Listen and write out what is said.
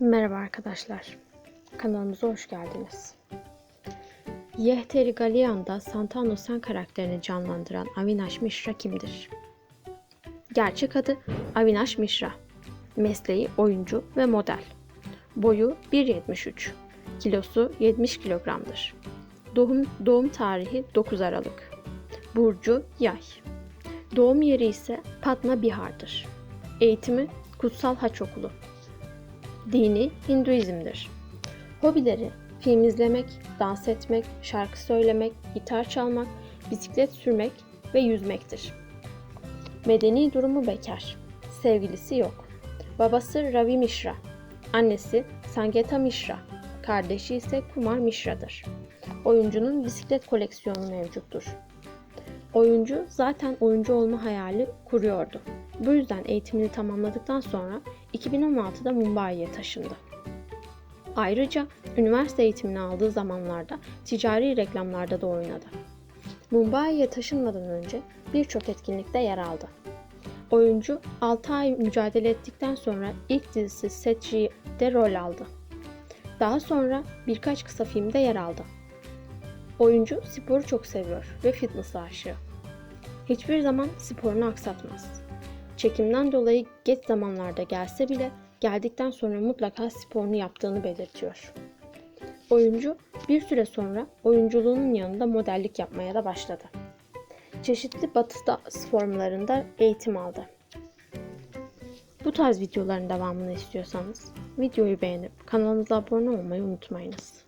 Merhaba arkadaşlar. Kanalımıza hoş geldiniz. Yehteri Galian'da Santano Sen karakterini canlandıran Avinash Mishra kimdir? Gerçek adı Avinash Mishra. Mesleği oyuncu ve model. Boyu 1.73. Kilosu 70 kilogramdır. Doğum, doğum tarihi 9 Aralık. Burcu Yay. Doğum yeri ise Patna Bihar'dır. Eğitimi Kutsal Haç Okulu. Dini Hinduizm'dir. Hobileri film izlemek, dans etmek, şarkı söylemek, gitar çalmak, bisiklet sürmek ve yüzmektir. Medeni durumu bekar. Sevgilisi yok. Babası Ravi Mishra. Annesi Sangeta Mishra. Kardeşi ise Kumar Mishra'dır. Oyuncunun bisiklet koleksiyonu mevcuttur. Oyuncu zaten oyuncu olma hayali kuruyordu. Bu yüzden eğitimini tamamladıktan sonra 2016'da Mumbai'ye taşındı. Ayrıca üniversite eğitimini aldığı zamanlarda ticari reklamlarda da oynadı. Mumbai'ye taşınmadan önce birçok etkinlikte yer aldı. Oyuncu 6 ay mücadele ettikten sonra ilk dizisi Setri'de rol aldı. Daha sonra birkaç kısa filmde yer aldı. Oyuncu sporu çok seviyor ve fitness aşığı. Hiçbir zaman sporunu aksatmaz. Çekimden dolayı geç zamanlarda gelse bile geldikten sonra mutlaka sporunu yaptığını belirtiyor. Oyuncu bir süre sonra oyunculuğunun yanında modellik yapmaya da başladı. Çeşitli batı formlarında eğitim aldı. Bu tarz videoların devamını istiyorsanız videoyu beğenip kanalımıza abone olmayı unutmayınız.